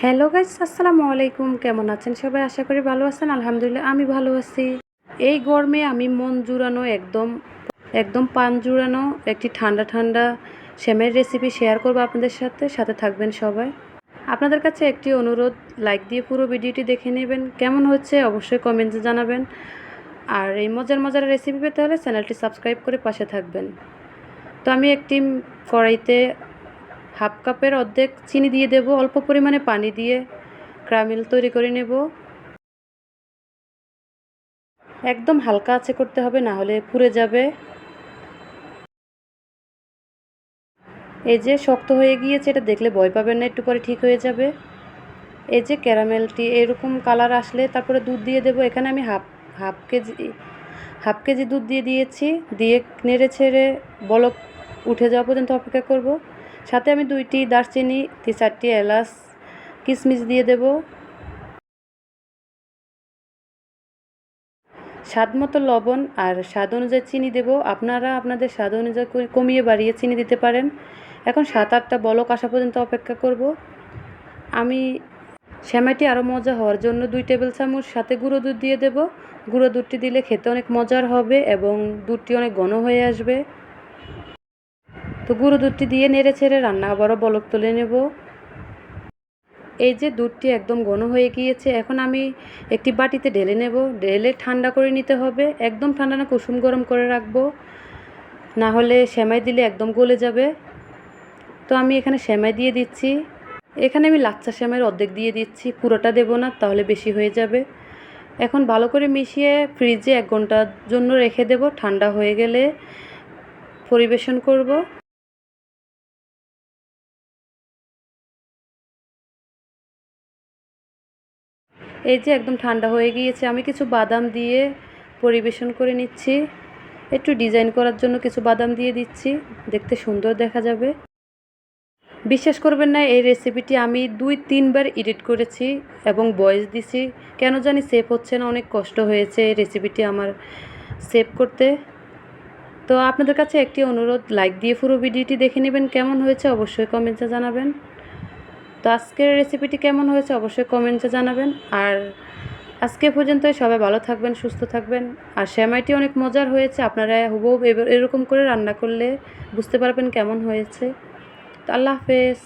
Hello guys, আসসালামু আলাইকুম। কেমন আছেন সবাই? আশা করি ভালো আছেন। আলহামদুলিল্লাহ, আমি ভালো আছি। এই গরমে আমি মন জুড়ানো একদম একদম পান জুড়ানো একটি ঠান্ডা ঠান্ডা শ্যামের রেসিপি শেয়ার করব আপনাদের সাথে। সাথে থাকবেন সবাই। আপনাদের কাছে একটি অনুরোধ লাইক দিয়ে পুরো ভিডিওটি দেখে নেবেন। কেমন হচ্ছে অবশ্যই কমেন্টে জানাবেন। আর এই মজার মজার রেসিপি পেতে হলে চ্যানেলটি সাবস্ক্রাইব করে পাশে থাকবেন। তো আমি একটি কড়াইতে হাফ কাপের অর্ধেক চিনি দিয়ে দেব, অল্প পরিমাণে পানি দিয়ে ক্রামিল তৈরি করে নেব। একদম হালকা আছে করতে হবে, না হলে পুড়ে যাবে। এই যে শক্ত হয়ে গিয়েছে, এটা দেখলে ভয় পাবেন না, একটু পরে ঠিক হয়ে যাবে। এই যে ক্যারামেলটি, এরকম কালার আসলে তারপরে দুধ দিয়ে দেব। এখানে আমি half half KG half KG দুধ দিয়ে দিয়েছি। দিয়ে নেড়ে ছেড়ে বলক উঠে যাওয়া পর্যন্ত অপেক্ষা করব। সাথে আমি দুইটি দারচিনি, তিন চারটি এলাচ কিশমিশ দিয়ে দেব। স্বাদ মতো লবণ আর স্বাদ অনুযায়ী চিনি দেব। আপনারা আপনাদের স্বাদ অনুযায়ী কমিয়ে বাড়িয়ে চিনি দিতে পারেন। এখন সাত আটটা বলক আসা পর্যন্ত অপেক্ষা করব। আমি শ্যামাটি আরও মজা হওয়ার জন্য দুই টেবিল চামচ সাথে গুঁড়ো দুধ দিয়ে দেব। গুঁড়ো দুধটি দিলে খেতে অনেক মজার হবে এবং দুধটি অনেক ঘন হয়ে আসবে। তো গুঁড়ো দুধটি দিয়ে নেড়ে ছেড়ে রান্না আবারও বলক তুলে নেব। এই যে দুধটি একদম ঘন হয়ে গিয়েছে, এখন আমি একটি বাটিতে ঢেলে নেব। ঢেলে ঠান্ডা করে নিতে হবে, একদম ঠান্ডা না, কুসুম গরম করে রাখব। না হলে সেমাই দিলে একদম গলে যাবে। তো আমি এখানে সেমাই দিয়ে দিচ্ছি। এখানে আমি লাচ্চা সেমাইয়ের অর্ধেক দিয়ে দিচ্ছি, পুরোটা দেবো না, তাহলে বেশি হয়ে যাবে। এখন ভালো করে মিশিয়ে ফ্রিজে এক ঘণ্টার জন্য রেখে দেব, ঠান্ডা হয়ে গেলে পরিবেশন করব। এই যে একদম ঠান্ডা হয়ে গিয়েছে, আমি কিছু বাদাম দিয়ে পরিবেশন করে নিচ্ছি। একটু ডিজাইন করার জন্য কিছু বাদাম দিয়ে দিচ্ছি, দেখতে সুন্দর দেখা যাবে। বিশ্বাস করবেন না, এই রেসিপিটি আমি দুই, তিনবার এডিট করেছি এবং ভয়েস দিছি। কেন জানি সেভ হচ্ছে না, অনেক কষ্ট হয়েছে এই রেসিপিটি আমার সেভ করতে। তো আপনাদের কাছে একটি অনুরোধ লাইক দিয়ে পুরো ভিডিওটি দেখে নেবেন, কেমন হয়েছে অবশ্যই কমেন্টে জানাবেন। তো আজকের রেসিপিটি কেমন হয়েছে অবশ্যই কমেন্টে জানাবেন। আর আজকে পর্যন্তই সবাই ভালো থাকবেন, সুস্থ থাকবেন। আর শ্যামাইটি অনেক মজার হয়েছে, আপনারা হুবহু এরকম করে রান্না করলে বুঝতে পারবেন কেমন হয়েছে। তো আল্লাহ হাফেজ।